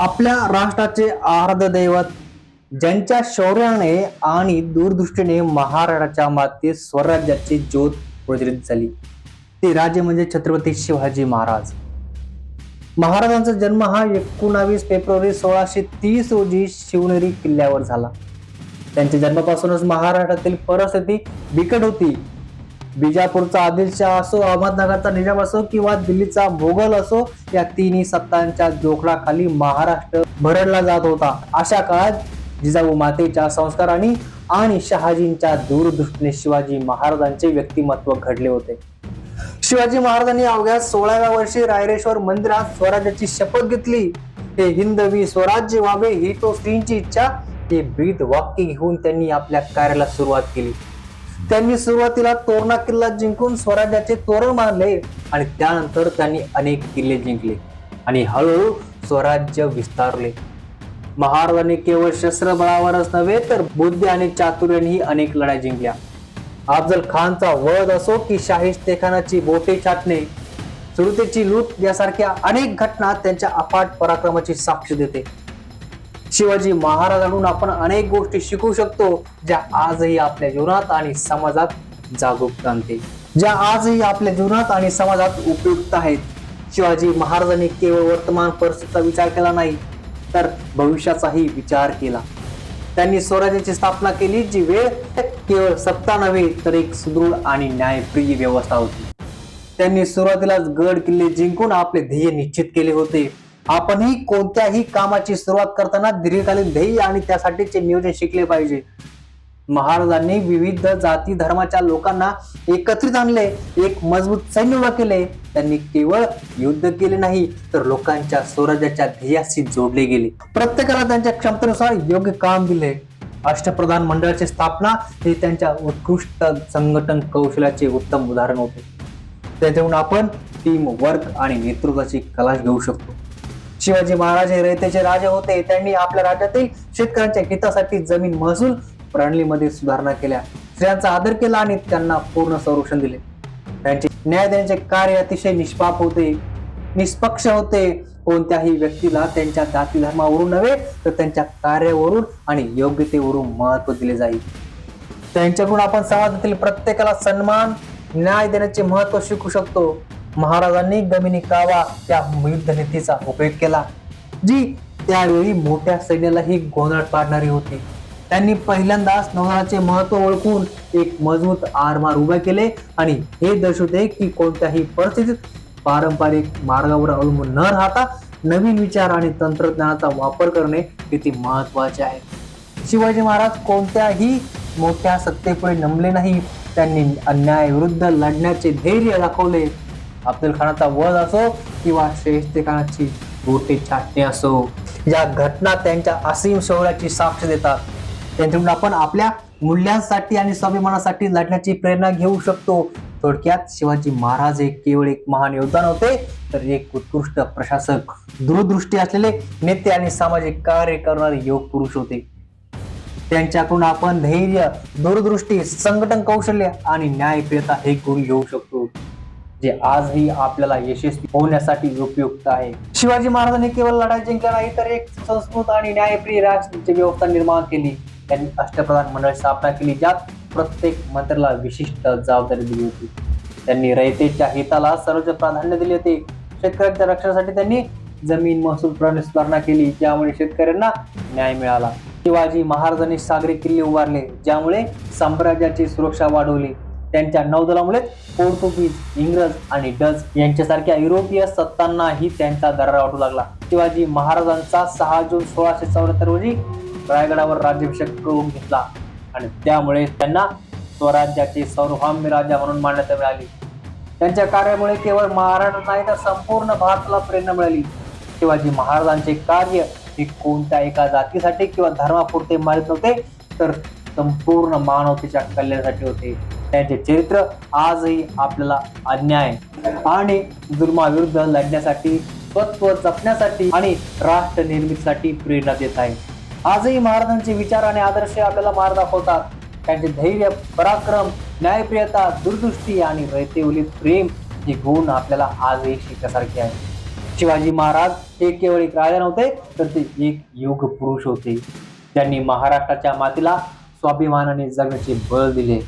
आपल्या राष्ट्राचे आराध्य दैवत ज्यांच्या शौर्याने आणि दूरदृष्टीने महाराष्ट्राच्या मातीत स्वराज्याची ज्योत प्रज्वलित झाली. ते राजे म्हणजे छत्रपती शिवाजी महाराज. महाराजांचा जन्म हा एकोणावीस फेब्रुवारी सोळाशे तीस रोजी शिवनेरी किल्ल्यावर झाला. त्यांच्या जन्मापासूनच महाराष्ट्रातील परिस्थिती बिकट होती. बिजापूरचा आदिलशाह असो अहमदनगरचा निजाम असो किंवा दिल्लीचा मोगल असो या तिन्ही सत्तांच्या जोखडाखाली महाराष्ट्र भरडला जात होता. अशा काळात जिजाऊ मातेच्या संस्कारांनी आणि शहाजींच्या दूरदृष्टीने शिवाजी महाराजांचे व्यक्तिमत्व घडले होते. शिवाजी महाराजांनी अवघ्या सोळाव्या वर्षी रायरेश्वर मंदिरात स्वराज्याची शपथ घेतली. हे हिंदवी स्वराज्य व्हावे ही तो स्त्रींची इच्छा. हे ब्रीद वाक्य घेऊन त्यांनी आपल्या कार्याला सुरुवात केली. त्यांनी सुरुवातीला तोरणा किल्ला जिंकून स्वराज्याचे तोरण बांधले आणि त्यानंतर त्यांनी अनेक किल्ले जिंकले आणि हळूहळू स्वराज्य विस्तारले. महाराजांनी केवळ शस्त्रबळावरच नव्हे तर बुद्धी आणि चातुर्यानेही अनेक लढाई जिंकल्या. अफजल खानचा वध असो की शाहिस्तेखानाची बोटे छाटणे सुरतेची लूट यासारख्या अनेक घटना त्यांच्या अफाट पराक्रमाची साक्ष देते. शिवाजी महाराजांकडून आपण अनेक गोष्टी शिकू शकतो ज्या आजही आपल्या जीवनात आणि समाजात जागरूकता आणते. ज्या आजही आपल्या जीवनात आणि समाजात उपयुक्त आहेत. शिवाजी महाराजांनी केवळ वर्तमान परिस्थितीचा विचार केला नाही तर भविष्याचाही विचार केला. त्यांनी स्वराज्याची स्थापना केली जी वेळ केवळ सत्ता नव्हे तर एक सुदृढ आणि न्यायप्रिय व्यवस्था होती. त्यांनी सुरुवातीलाच गड किल्ले जिंकून आपले ध्येय निश्चित केले होते. आपणही कोणत्याही कामाची सुरुवात करताना दीर्घकालीन ध्येय आणि त्यासाठीचे नियोजन शिकले पाहिजे. महाराजांनी विविध जाती धर्माच्या लोकांना एकत्रित आणले एक मजबूत सैन्य उभा केले. त्यांनी केवळ युद्ध केले नाही तर लोकांच्या स्वराज्याच्या ध्येयाशी जोडले गेले. प्रत्येकाला त्यांच्या क्षमतेनुसार योग्य काम दिले. अष्टप्रधान मंडळाची स्थापना हे त्यांच्या उत्कृष्ट संघटन कौशल्याचे उत्तम उदाहरण होते. त्याच्याहून आपण टीम वर्क आणि नेतृत्वाची कला घेऊ शकतो. शिवाजी महाराज हे रयतेचे राजे होते. त्यांनी आपल्या राज्यातील शेतकऱ्यांच्या हितासाठी जमीन महसूल प्रणालीमध्ये सुधारणा केल्या. स्त्रियांचा आदर केला आणि त्यांना पूर्ण संरक्षण दिले. त्यांचे न्याय देण्याचे कार्य अतिशय निष्पाप होते. निष्पक्ष होते. कोणत्याही व्यक्तीला त्यांच्या जाती धर्मावरून नव्हे तर त्यांच्या कार्यावरून आणि योग्यतेवरून महत्त्व दिले जाईल. त्यांच्याकडून आपण समाजातील प्रत्येकाला सन्मान न्याय देण्याचे महत्त्व शिकू शकतो. महाराजांनी गमिनी कावा त्या युद्ध नीतीचा उपयोग केला जी त्यावेळी मोठ्या सैन्यालाही गोंधळ पाडणारी होती. त्यांनी पहिल्यांदाच नौदलाचे महत्त्व ओळखून एक मजबूत आरमार उभे केले आणि हे दर्शवते की कोणत्याही परिस्थितीत पारंपरिक मार्गावर अवलंबून न राहता नवीन विचार आणि तंत्रज्ञानाचा वापर करणे किती महत्त्वाचे आहे. शिवाजी महाराज कोणत्याही मोठ्या सत्तेपुढे नमले नाही. त्यांनी अन्यायाविरुद्ध लढण्याचे धैर्य दाखवले. अब्दुल खानाचा वध असो किंवा शेहस्ते खानाची बोटे छाटणे असो या घटना त्यांच्या असीम शौर्याची साक्ष देतात. त्यांच्याकडून आपण आपल्या मूल्यांसाठी आणि स्वाभिमानासाठी लढण्याची प्रेरणा घेऊ शकतो. थोडक्यात शिवाजी महाराज हे केवळ एक महान योगदान होते तर एक उत्कृष्ट प्रशासक. दूरदृष्टी असलेले नेते आणि सामाजिक कार्य करणारे योग पुरुष होते. त्यांच्याकडून आपण धैर्य दूरदृष्टी संघटन कौशल्य आणि न्यायप्रियता हे गुण घेऊ शकतो. जे आजही आपल्याला यशस्वी होण्यासाठी उपयुक्त आहे. शिवाजी महाराजांनी केवळ लढाई जिंकल्या नाही तर एक संस्कृत आणि न्यायप्रिय राजनीती व्यवस्था निर्माण केली. त्यांनी अष्टप्रधान मंडळ स्थापना केली ज्यात प्रत्येक मंत्र्याला विशिष्ट जबाबदारी दिली होती. त्यांनी रयतेच्या हिताला सर्वोच्च प्राधान्य दिले होते. शेतकऱ्यांच्या रक्षणासाठी त्यांनी जमीन महसूल प्रणाली सुधारणा केली ज्यामुळे शेतकऱ्यांना न्याय मिळाला. शिवाजी महाराजांनी सागरी किल्ले उभारले ज्यामुळे साम्राज्याची सुरक्षा वाढवली. त्यांच्या नौदलामुळे पोर्तुगीज इंग्रज आणि डच यांच्यासारख्या युरोपीय सत्तांनाही त्यांचा दरारा वाटू लागला. शिवाजी महाराजांचा सहा जून सोळाशे चौऱ्याहत्तर रोजी रायगडावर राज्याभिषेक करून घेतला आणि त्यामुळे त्यांना स्वराज्याचे सौभाम्य राजा म्हणून मान्यता मिळाली. त्यांच्या कार्यामुळे केवळ महाराष्ट्र नाही तर संपूर्ण भारताला प्रेरणा मिळाली. शिवाजी महाराजांचे कार्य हे कोणत्या एका जातीसाठी किंवा धर्मापुरते मारित नव्हते तर संपूर्ण मानवतेच्या कल्याणासाठी होते. त्यांचे चरित्र आजही आपल्याला अन्याय आणि जुर्माविरुद्ध लढण्यासाठी स्वत्व जपण्यासाठी आणि राष्ट्र निर्मितीसाठी प्रेरणा देत आहे. आजही महाराजांचे विचार आणि आदर्श आपल्याला मार्ग दाखवतात. त्यांचे धैर्य पराक्रम न्यायप्रियता दूरदृष्टी आणि रयतेवली प्रेम हे गुण आपल्याला आजही शिकण्यासारखे आहे शिवाजी महाराज हे केवळ एक राजा नव्हते तर ते एक योग पुरुष होते. त्यांनी महाराष्ट्राच्या मातीला स्वाभिमानाने जगण्याचे बळ दिले.